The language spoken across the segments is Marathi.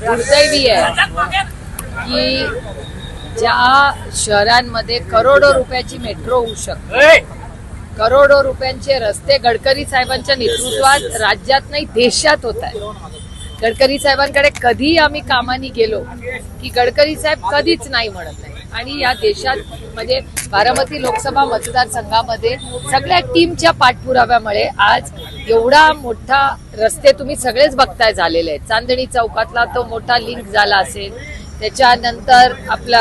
दुर्दैवी आहे की ज्या शहरांमध्ये करोडो रुपयाची मेट्रो होऊ शकते. करोडो रुपयांचे रस्ते गडकरी साहेबांच्या नेतृत्वात राज्यात नाही देशात होत आहे गडकरी साहेबांकडे कधी आम्ही कामानी गेलो की गडकरी साहेब कधीच नाही म्हणत नाही आणि या देशात म्हणजे बारामती लोकसभा मतदारसंघामध्ये सगळ्या टीमच्या पाठपुराव्यामुळे आज एवढा मोठा रस्ते तुम्ही सगळेच बघताय झालेले आहेत. चांदणी चौकातला तो मोठा लिंक झाला असेल. त्याच्यानंतर आपला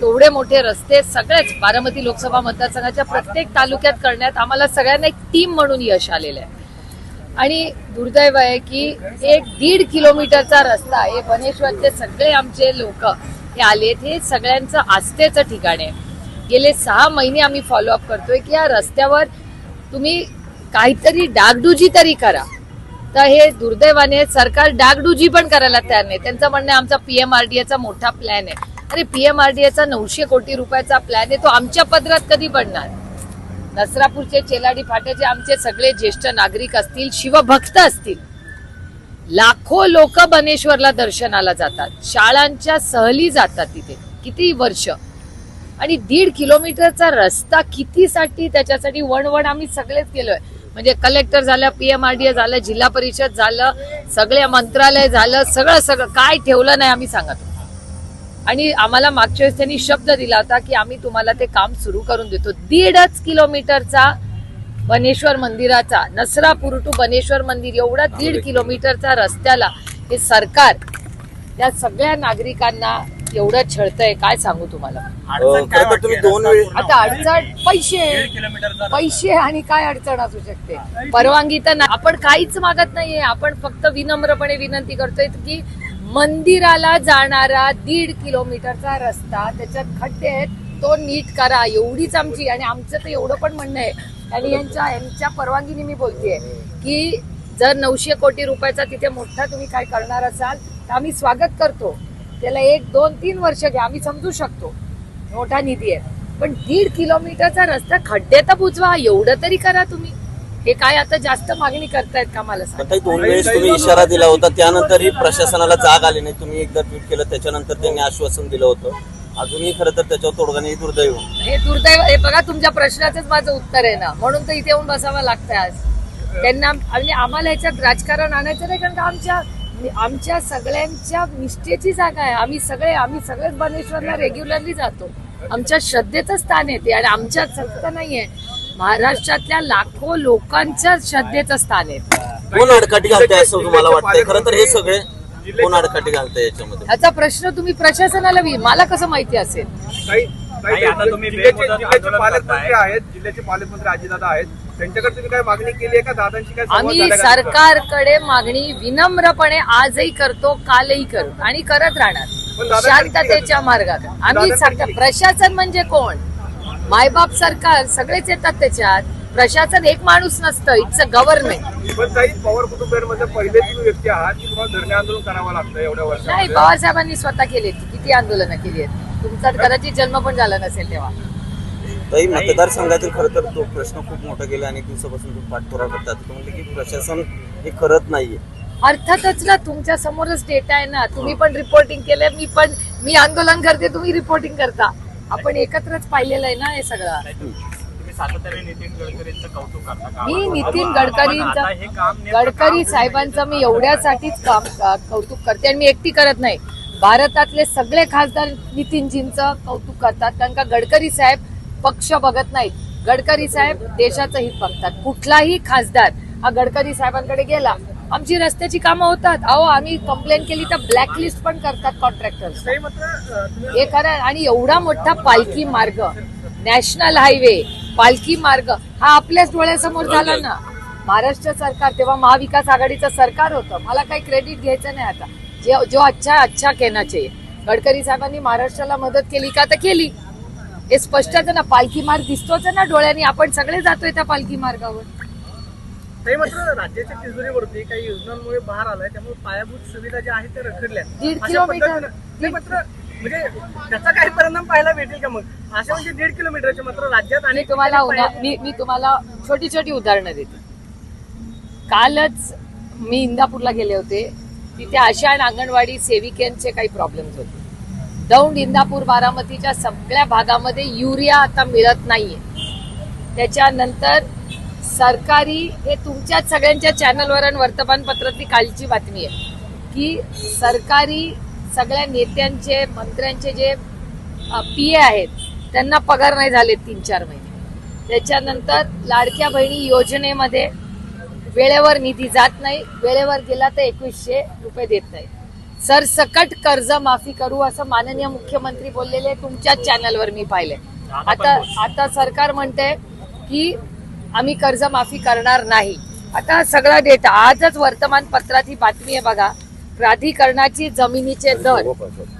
एवढे मोठे रस्ते सगळेच बारामती लोकसभा मतदारसंघाच्या प्रत्येक तालुक्यात करण्यात आम्हाला सगळ्यांना एक टीम म्हणून यश आलेलं आहे आणि दुर्दैव आहे की एक दीड किलोमीटरचा रस्ता हे बनेश्वरचे सगळे आमचे लोक हे आलेत हे सगळ्यांचं आस्थेचं ठिकाण आहे. गेले सहा महिने आम्ही फॉलोअप करतोय की या रस्त्यावर तुम्ही काहीतरी डागडुजी तरी करा. तर हे दुर्दैवाने सरकार डागडुजी पण करायला तयार नाही. त्यांचं म्हणणं आहे आमचा पीएमआरडीएचा मोठा प्लॅन आहे. अरे पीएमआरडीएचा नऊशे कोटी रुपयाचा प्लॅन आहे तो आमच्या पदरात कधी पडणार नसरापूरचे चेलाडी फाट्याचे आमचे सगळे ज्येष्ठ नागरिक असतील शिवभक्त असतील. लाखो लोक बनेश्वरला दर्शनाला जातात. शाळांच्या सहली जातात तिथे. किती वर्ष? आणि दीड किलोमीटरचा रस्ता कितीसाठी? त्याच्यासाठी वणवण आम्ही सगळेच केलोय. म्हणजे कलेक्टर झालं पीएमआरडीए झालं जिल्हा परिषद झालं सगळे मंत्रालय झालं सगळं सगळं. काय ठेवलं नाही आम्ही सांगत आणि आम्हाला मागच्या वेळेस त्यांनी शब्द दिला होता की आम्ही तुम्हाला ते काम सुरू करून देतो. दीडच किलोमीटरचा बनेश्वर मंदिराचा नसरापूर टू बनेश्वर मंदिर एवढा दीड किलोमीटरचा रस्त्याला हे सरकार त्या सगळ्या नागरिकांना एवढं छळतंय काय सांगू तुम्हाला? आता अडचण पैसे पैसे आणि काय अडचण असू शकते? परवानगी तर नाही. आपण काहीच मागत नाहीये. आपण फक्त विनम्रपणे विनंती करतोय की मंदिराला जाणारा दीड किलोमीटरचा रस्ता त्याच्यात खड्डे आहेत तो नीट करा. एवढीच आमची आणि आमचं तर एवढं पण म्हणणं आहे आणि यांच्या यांच्या परवानगीने मी बोलतेय की जर नऊशे कोटी रुपयाचा तिथे मोठा तुम्ही काय करणार असाल तर आम्ही स्वागत करतो. त्याला एक दोन तीन वर्ष घ्या. आम्ही समजू शकतो. मोठा निधी आहे. पण दीड किलोमीटरचा रस्ता खड्डे तर बुजवा. एवढं तरी करा तुम्ही. हे काय आता जास्त मागणी करतायत का मला दोन वेळेस तुम्ही इशारा दिला होता. त्यानंतरही प्रशासनाला जाग आली नाही. तुम्ही एकदा ट्विट केलं. त्याच्यानंतर त्यांनी आश्वासन दिलं होतं. अजूनही खरं तर त्याच्यावर तोडगा नाही हे दुर्दैव. हे दुर्दैव हे बघा तुमच्या प्रश्नाचंच माझं उत्तर आहे ना. म्हणून तर इथे येऊन बसावं लागतंय आज. त्यांना आणि आम्हाला ह्याच्यात राजकारण आणायचं नाही कारण का आमच्या आमच्या सगळ्यांच्या निष्ठेची जागा आहे. आम्ही सगळे आम्ही सगळेच बनेश्वरला रेग्युलरली जातो. आमच्या श्रद्धेचं स्थान आहे ते आणि आमच्या फक्त नाहीये महाराष्ट्रातल्या लाखो लोकांच्या श्रद्धेचं स्थान आहे. कोण अडकाठी घालतंय असं तुम्हाला वाटतंय? खरं तर हे सगळे कोण अडकाठी घालतंय याच्यामध्ये? ह्याचा प्रश्न तुम्ही प्रशासनाला वि मला कसं माहिती असेल? काही काही काही आता तुम्ही जिल्ह्याचे बेमुदत जिल्ह्याचे आंदोलन पालकमंत्री करताय. आहेत जिल्ह्याचे पालकमंत्री अजितदादा आहेत. त्यांच्याकडे तुम्ही काय मागणी केली आहे का? दादांशी काय संवाद आम्ही झाला का तुमचा? सरकारकडे मागणी विनम्रपणे आजही करतो कालही करू आणि करत राहणार. दादा- शांततेच्या मार्गात. आम्ही दादा- सरकार प्रशासन म्हणजे कोण? मायबाप सरकार सगळेच येतात त्याच्यात. प्रशासन एक माणूस नसतं इट्स अ गव्हर्नमेंट पण काही पवार कुटुंबियांमध्ये पहिले तुम्ही व्यक्ती आहात की तुम्हाला धरणे आंदोलन करावं लागतं एवढ्या नाही पवार साहेबांनी स्वतः केली किती आंदोलनं केली आहेत? तुमचा कदाचित जन्म पण झाला नसेल तेव्हा. ताई मतदारसंघातील खरं तर तो प्रश्न खूप मोठा गेला अनेक दिवसापासून तुम्ही पाठपुरावा करतात. तुम्ही म्हणले की प्रशासन हे करत नाहीये. अर्थातच ना तुमच्या समोरच डेटा आहे ना. तुम्ही पण रिपोर्टिंग केलंय मी पण मी आंदोलन करते तुम्ही रिपोर्टिंग करता. आपण एकत्रच पाहिलेलं आहे ना हे सगळं. तुम्ही सातत्याने नितीन गडकरींचं कौतुक करता का? मी नितीन गडकरींचं गडकरी साहेबांचं मी एवढ्यासाठीच काम कौतुक करते आणि मी एकटी करत नाही. भारतातले सगळे खासदार नितीनजींचं कौतुक करतात कारण का गडकरी साहेब पक्ष बघत नाहीत. गडकरी साहेब देशाचं हित बघतात. कुठलाही खासदार हा गडकरी साहेबांकडे गेला आमची रस्त्याची कामं होतात. अहो आम्ही कंप्लेंट केली तर ब्लॅकलिस्ट पण करतात कॉन्ट्रॅक्टर्स हे खरं. आणि एवढा मोठा पालखी मार्ग नॅशनल हायवे पालखी मार्ग हा आपल्याच डोळ्यासमोर झाला ना. महाराष्ट्र सरकार तेव्हा महाविकास आघाडीचं सरकार होतं. मला काही क्रेडिट घ्यायचं नाही आता. जे जो अच्छा अच्छा कहना चाहिए गडकरी साहेबांनी महाराष्ट्राला मदत केली का तर केली. हे स्पष्टच आहे ना. पालखी मार्ग दिसतोच ना डोळ्यांनी. आपण सगळे जातोय त्या पालखी मार्गावर. मात्र राज्याच्या तिजोरीवरती काही योजनांमुळे बाहेर आलाय. त्यामुळे पायाभूत सुविधा ज्या आहेत त्या रखडल्या. दीड अशा किलोमीटर. पद्धतीनं- नाही मात्र म्हणजे त्याचा काही परिणाम पाहायला भेटेल का मग? अशा म्हणजे दीड किलोमीटरचे मात्र राज्यात अनेक तुम्हाला उदा- मी तुम्हाला छोटी छोटी उदाहरणं देते. कालच मी इंदापूरला गेले होते. तिथे आशा आणि अंगणवाडी सेविकांचे काही प्रॉब्लेम्स होते. दौंड इंदापूर बारामतीच्या सगळ्या भागामध्ये युरिया आता मिळत नाहीये. त्याच्यानंतर सरकारी हे तुमच्याच सगळ्यांच्या चॅनलवर आणि वर्तमानपत्रातली कालची बातमी आहे की सरकारी सगळ्या नेत्यांचे मंत्र्यांचे जे पी ए आहेत त्यांना पगार नाही झाले तीन चार महिने. त्याच्यानंतर लाडक्या बहिणी योजनेमध्ये वेळेवर निधी जात नाही. वेळेवर गेला तर एकवीसशे रुपये देत नाही. सरसकट कर्ज माफी करू असं माननीय मुख्यमंत्री बोललेले तुमच्याच चॅनलवर मी पाहिले आता आता सरकार म्हणते की आम्ही कर्ज माफी करणार नाही. आता सगळा डेटा आजच वर्तमानपत्रात ही बातमी आहे बघा. प्राधिकरणाची जमिनीचे दर.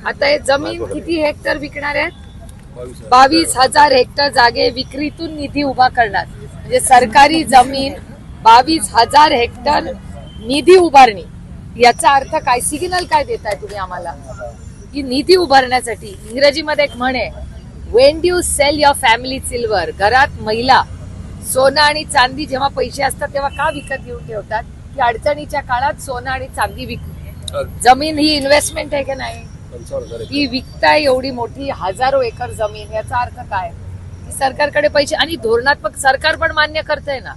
आता हे जमीन किती हेक्टर विकणार आहेत? बावीस हजार हेक्टर जागे विक्रीतून निधी उभा करणार. म्हणजे सरकारी जमीन बावीस हजार हेक्टर निधी उभारणी. याचा अर्थ काय? सिग्नल काय देताय तुम्ही आम्हाला? की निधी उभारण्यासाठी इंग्रजीमध्ये एक म्हण आहे when you sell your family silver घरात महिला सोनं आणि चांदी जेव्हा पैसे असतात तेव्हा का विकत घेऊन ठेवतात? की अडचणीच्या काळात सोनं आणि चांदी विकू जमीन ही इन्व्हेस्टमेंट आहे की नाही? ही विकताय एवढी मोठी हजारो एकर जमीन याचा अर्थ काय? की सरकारकडे पैसे आणि धोरणात्मक सरकार पण मान्य करतंय ना.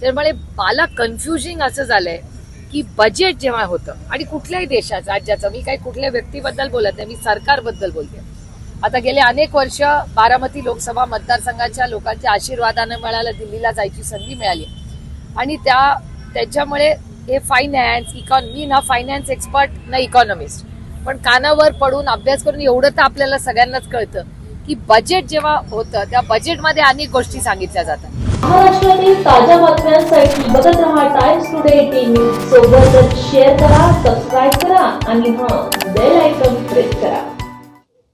त्यामुळे मला कन्फ्युजिंग असं झालंय की बजेट जेव्हा होतं आणि कुठल्याही देशाचं राज्याचं मी काही कुठल्या व्यक्तीबद्दल बोलत नाही मी सरकारबद्दल बोलते. आता गेले अनेक वर्ष बारामती लोकसभा मतदारसंघाच्या लोकांच्या आशीर्वादानं मिळालं दिल्लीला जायची संधी मिळाली. आणि त्या त्याच्यामुळे हे फायनान्स इकॉन मी ना फायनान्स एक्सपर्ट ना इकॉनॉमिस्ट पण कानावर पडून अभ्यास करून एवढं तर आपल्याला सगळ्यांनाच कळतं की बजेट जेव्हा होतं त्या बजेटमध्ये अनेक गोष्टी सांगितल्या जातात. महाराष्ट्रातील ताज्या बातम्यांसाठी बघत रहा टाइम्स टुडे टीव्ही सोबतच शेअर करा सबस्क्राईब करा आणि हा बेल आयकॉन प्रेस करा.